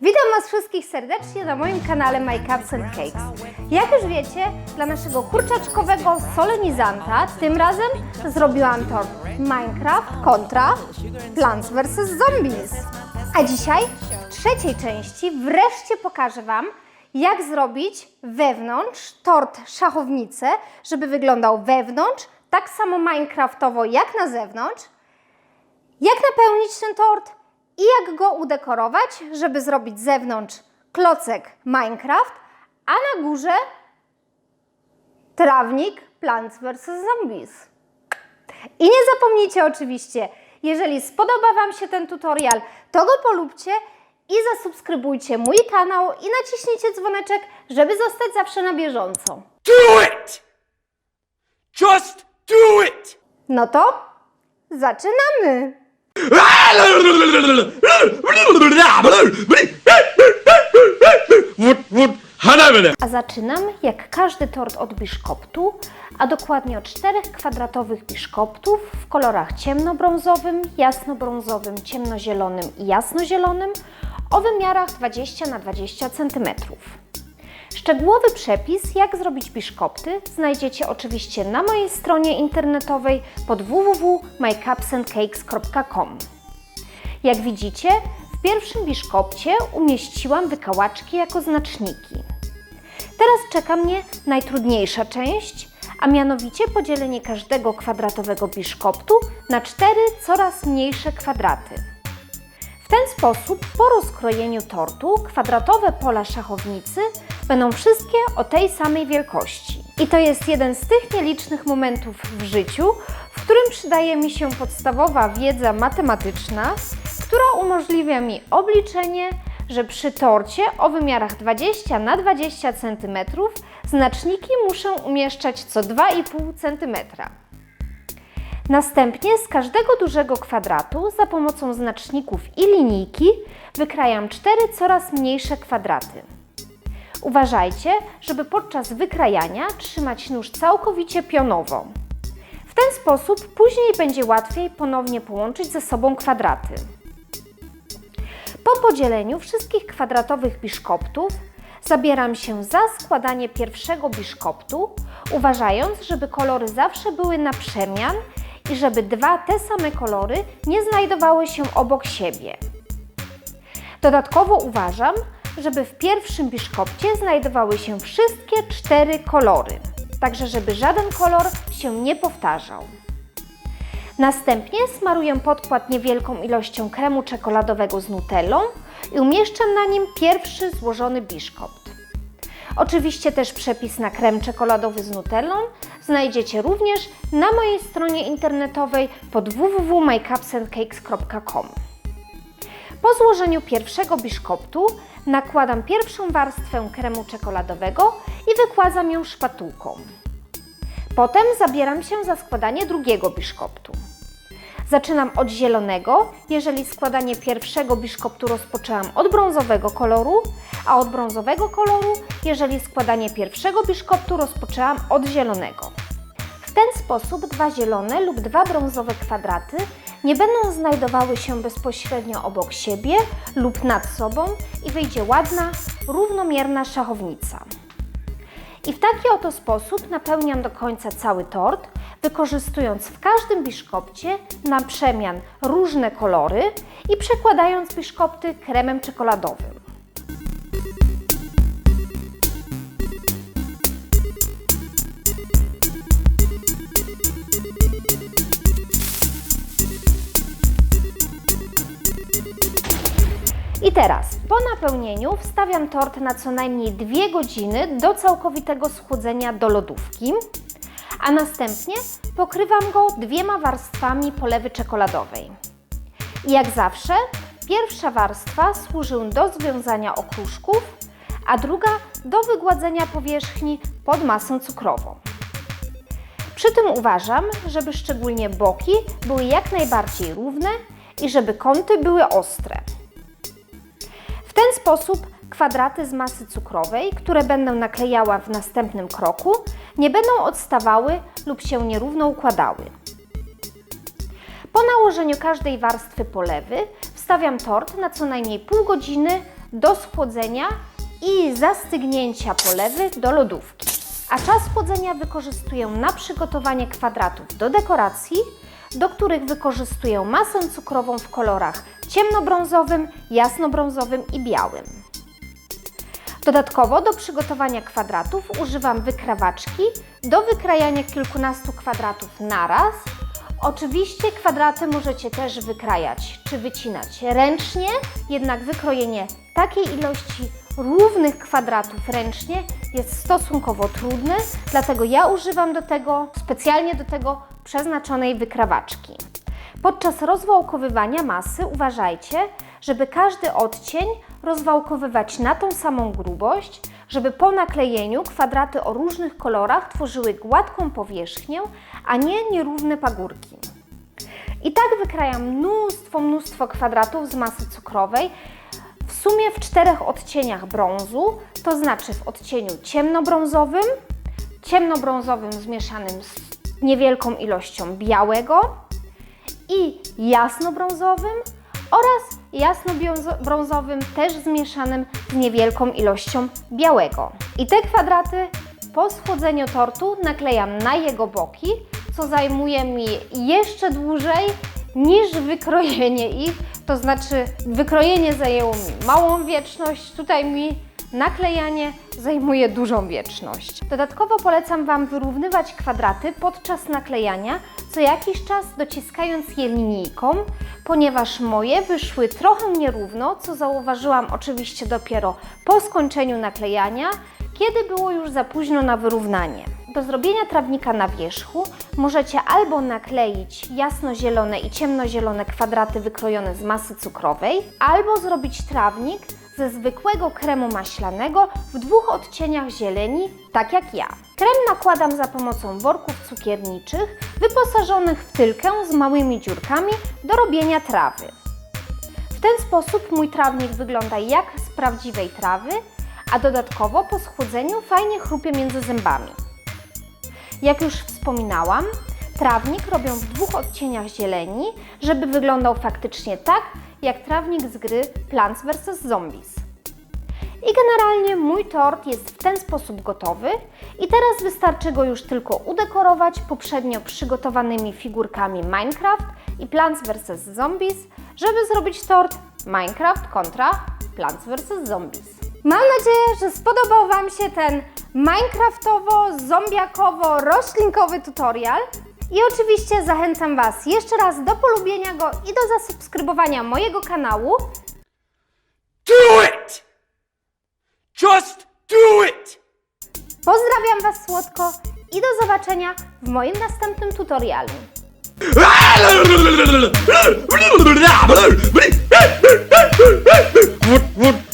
Witam Was wszystkich serdecznie na moim kanale My Cups and Cakes. Jak już wiecie, dla naszego kurczaczkowego solenizanta tym razem zrobiłam tort Minecraft kontra Plants vs Zombies. A dzisiaj w trzeciej części wreszcie pokażę Wam, jak zrobić wewnątrz tort szachownicę, żeby wyglądał wewnątrz tak samo minecraftowo jak na zewnątrz, jak napełnić ten tort i jak go udekorować, żeby zrobić z zewnątrz klocek Minecraft, a na górze trawnik Plants vs. Zombies. I nie zapomnijcie oczywiście, jeżeli spodoba Wam się ten tutorial, to go polubcie i zasubskrybujcie mój kanał i naciśnijcie dzwoneczek, żeby zostać zawsze na bieżąco. Do it! Just do it! No to zaczynamy! A zaczynam jak każdy tort od biszkoptu, a dokładnie od czterech kwadratowych biszkoptów w kolorach ciemnobrązowym, jasnobrązowym, ciemnozielonym i jasnozielonym o wymiarach 20 na 20 cm. Szczegółowy przepis, jak zrobić biszkopty, znajdziecie oczywiście na mojej stronie internetowej pod www.mycupsandcakes.com. Jak widzicie, w pierwszym biszkopcie umieściłam wykałaczki jako znaczniki. Teraz czeka mnie najtrudniejsza część, a mianowicie podzielenie każdego kwadratowego biszkoptu na cztery coraz mniejsze kwadraty. W ten sposób po rozkrojeniu tortu kwadratowe pola szachownicy będą wszystkie o tej samej wielkości. I to jest jeden z tych nielicznych momentów w życiu, w którym przydaje mi się podstawowa wiedza matematyczna, która umożliwia mi obliczenie, że przy torcie o wymiarach 20 na 20 cm znaczniki muszę umieszczać co 2,5 cm. Następnie z każdego dużego kwadratu za pomocą znaczników i linijki wykrajam cztery coraz mniejsze kwadraty. Uważajcie, żeby podczas wykrajania trzymać nóż całkowicie pionowo. W ten sposób później będzie łatwiej ponownie połączyć ze sobą kwadraty. Po podzieleniu wszystkich kwadratowych biszkoptów zabieram się za składanie pierwszego biszkoptu, uważając, żeby kolory zawsze były na przemian i żeby dwa te same kolory nie znajdowały się obok siebie. Dodatkowo uważam, żeby w pierwszym biszkopcie znajdowały się wszystkie cztery kolory, także żeby żaden kolor się nie powtarzał. Następnie smaruję podkład niewielką ilością kremu czekoladowego z nutellą i umieszczam na nim pierwszy złożony biszkopt. Oczywiście też przepis na krem czekoladowy z nutellą znajdziecie również na mojej stronie internetowej pod www.mycupsandcakes.com. Po złożeniu pierwszego biszkoptu nakładam pierwszą warstwę kremu czekoladowego i wykładam ją szpatułką. Potem zabieram się za składanie drugiego biszkoptu. Zaczynam od zielonego, jeżeli składanie pierwszego biszkoptu rozpoczęłam od brązowego koloru, a od brązowego koloru, jeżeli składanie pierwszego biszkoptu rozpoczęłam od zielonego. W ten sposób dwa zielone lub dwa brązowe kwadraty nie będą znajdowały się bezpośrednio obok siebie lub nad sobą i wyjdzie ładna, równomierna szachownica. I w taki oto sposób napełniam do końca cały tort, wykorzystując w każdym biszkopcie na przemian różne kolory i przekładając biszkopty kremem czekoladowym. I teraz po napełnieniu wstawiam tort na co najmniej 2 godziny do całkowitego schłodzenia do lodówki, a następnie pokrywam go dwiema warstwami polewy czekoladowej. I jak zawsze, pierwsza warstwa służy do związania okruszków, a druga do wygładzenia powierzchni pod masą cukrową. Przy tym uważam, żeby szczególnie boki były jak najbardziej równe i żeby kąty były ostre. Ten sposób kwadraty z masy cukrowej, które będę naklejała w następnym kroku, nie będą odstawały lub się nierówno układały. Po nałożeniu każdej warstwy polewy wstawiam tort na co najmniej pół godziny do schłodzenia i zastygnięcia polewy do lodówki. A czas chłodzenia wykorzystuję na przygotowanie kwadratów do dekoracji, do których wykorzystuję masę cukrową w kolorach ciemnobrązowym, jasnobrązowym i białym. Dodatkowo do przygotowania kwadratów używam wykrawaczki do wykrajania kilkunastu kwadratów naraz. Oczywiście kwadraty możecie też wykrajać czy wycinać ręcznie, jednak wykrojenie takiej ilości równych kwadratów ręcznie jest stosunkowo trudne, dlatego ja używam do tego, specjalnie do tego przeznaczonej wykrawaczki. Podczas rozwałkowywania masy uważajcie, żeby każdy odcień rozwałkowywać na tą samą grubość, żeby po naklejeniu kwadraty o różnych kolorach tworzyły gładką powierzchnię, a nie nierówne pagórki. I tak wykrajam mnóstwo, mnóstwo kwadratów z masy cukrowej, w sumie w czterech odcieniach brązu, to znaczy w odcieniu ciemnobrązowym, ciemnobrązowym zmieszanym z niewielką ilością białego i jasnobrązowym oraz jasnobrązowym też zmieszanym z niewielką ilością białego. I te kwadraty po schłodzeniu tortu naklejam na jego boki, co zajmuje mi jeszcze dłużej niż wykrojenie ich. To znaczy, wykrojenie zajęło mi małą wieczność, tutaj mi naklejanie zajmuje dużą wieczność. Dodatkowo polecam Wam wyrównywać kwadraty podczas naklejania, co jakiś czas dociskając je linijką, ponieważ moje wyszły trochę nierówno, co zauważyłam oczywiście dopiero po skończeniu naklejania, kiedy było już za późno na wyrównanie. Do zrobienia trawnika na wierzchu możecie albo nakleić jasnozielone i ciemnozielone kwadraty wykrojone z masy cukrowej, albo zrobić trawnik ze zwykłego kremu maślanego w dwóch odcieniach zieleni, tak jak ja. Krem nakładam za pomocą worków cukierniczych wyposażonych w tylkę z małymi dziurkami do robienia trawy. W ten sposób mój trawnik wygląda jak z prawdziwej trawy, a dodatkowo po schłodzeniu fajnie chrupie między zębami. Jak już wspominałam, trawnik robią w dwóch odcieniach zieleni, żeby wyglądał faktycznie tak, jak trawnik z gry Plants vs. Zombies. I generalnie mój tort jest w ten sposób gotowy i teraz wystarczy go już tylko udekorować poprzednio przygotowanymi figurkami Minecraft i Plants vs. Zombies, żeby zrobić tort Minecraft kontra Plants vs. Zombies. Mam nadzieję, że spodobał Wam się ten Minecraftowo-zombiakowo-roślinkowy tutorial. I oczywiście zachęcam Was jeszcze raz do polubienia go i do zasubskrybowania mojego kanału. Do it! Just do it! Pozdrawiam Was słodko i do zobaczenia w moim następnym tutorialu. What, what?